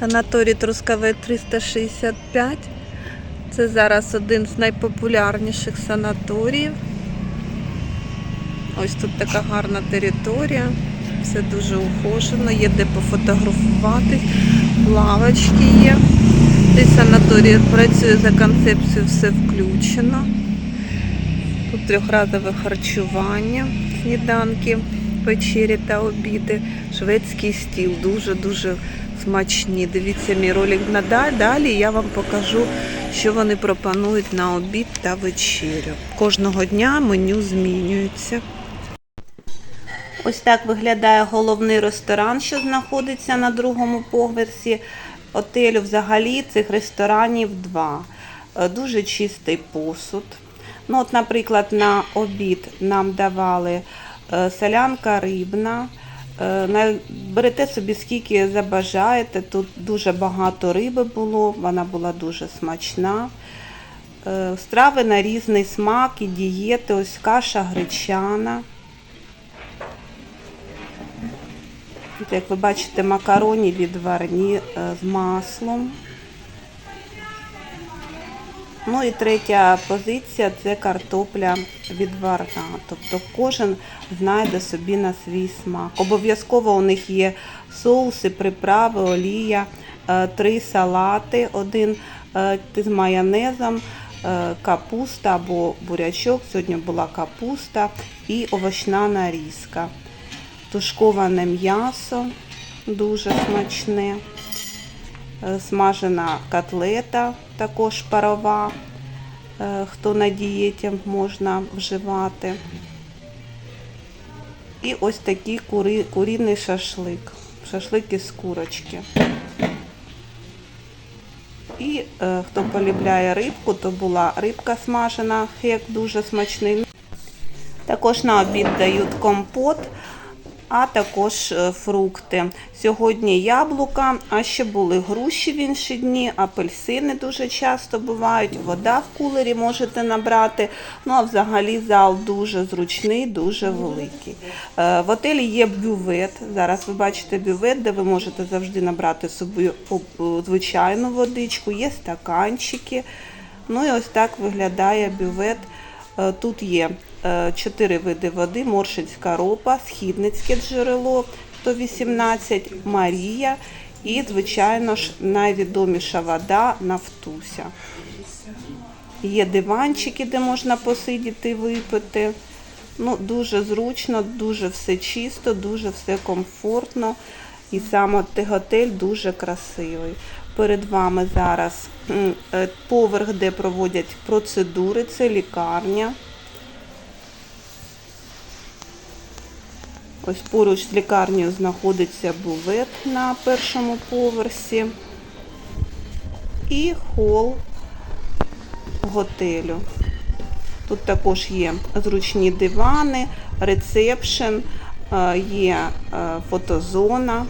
Санаторій Трускавець 365. Це зараз один з найпопулярніших санаторіїв. Ось тут така гарна територія. Все дуже ухожено, є де пофотографуватись, лавочки є. Цей санаторій працює за концепцією все включено. Тут трьохразове харчування, сніданки, вечері та обіди. Шведський стіл дуже-дуже смачні. Дивіться мій ролик. Далі я вам покажу, що вони пропонують на обід та вечерю. Кожного дня меню змінюється. Ось так виглядає головний ресторан, що знаходиться на другому поверсі отелю. Взагалі цих ресторанів два. Е, Дуже чистий посуд. Ну, от, наприклад, на обід нам давали е, солянка рибна. Е, Берете собі скільки забажаєте. Тут дуже багато риби було, вона була дуже смачна. Е, Страви на різний смак і дієти. Ось каша гречана. Як ви бачите, макароні відварні е, з маслом. Ну і третя позиція це картопля відварна. Тобто кожен знайде собі на свій смак. Обов'язково у них є соуси, приправи, олія, е, три салати, один е, з майонезом, е, капуста або бурячок. Сьогодні була капуста і овочна нарізка. Тушковане м'ясо дуже смачне. Е, смажена котлета, також парова, е, хто на дієті можна вживати. І ось такий курі, куріний шашлик, шашлик із курочки. І е, хто полюбляє рибку, то була рибка смажена, хек дуже смачний. Також на обід дають компот, а також е, фрукти. Сьогодні яблука, а ще були груші в інші дні, апельсини дуже часто бувають, вода в кулері можете набрати. Ну а взагалі зал дуже зручний, дуже великий. Е, В отелі є бювет. Зараз ви бачите бювет, де ви можете завжди набрати собі звичайну водичку, є стаканчики. Ну і ось так виглядає бювет. Е, Тут є е, чотири види води: Моршинська ропа, Східницьке джерело 118, Марія і, звичайно ж, найвідоміша вода Нафтуся. Є диванчики, де можна посидіти, випити. Ну, дуже зручно, дуже все чисто, дуже все комфортно. І саме готель дуже красивий. Перед вами зараз е, поверх, де проводять процедури, це лікарня. Ось поруч з лікарнею знаходиться бувет на першому поверсі і хол готелю. Тут також є зручні дивани, ресепшн, е, є е, фотозона.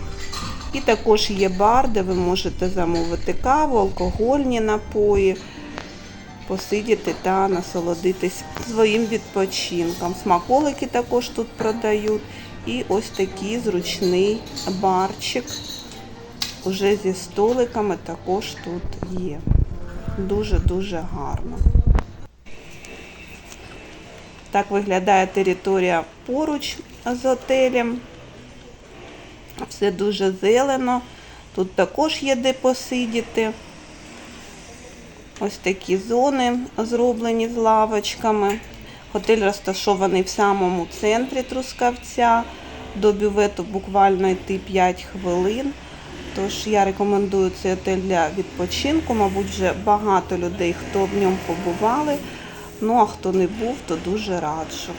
І також є бар, де ви можете замовити каву, алкогольні напої, посидіти та насолодитись своїм відпочинком. Смаколики також тут продають. І ось такий зручний барчик уже зі столиками також тут є. Дуже-дуже гарно. Так виглядає територія поруч з готелем. Все дуже зелено. Тут також є де посидіти. Ось такі зони зроблені з лавочками. Готель розташований в самому центрі Трускавця. До бювету буквально йти 5 хвилин. Тож я рекомендую цей готель для відпочинку. Мабуть, вже багато людей, хто в ньому побували. Ну а хто не був, то дуже раджу.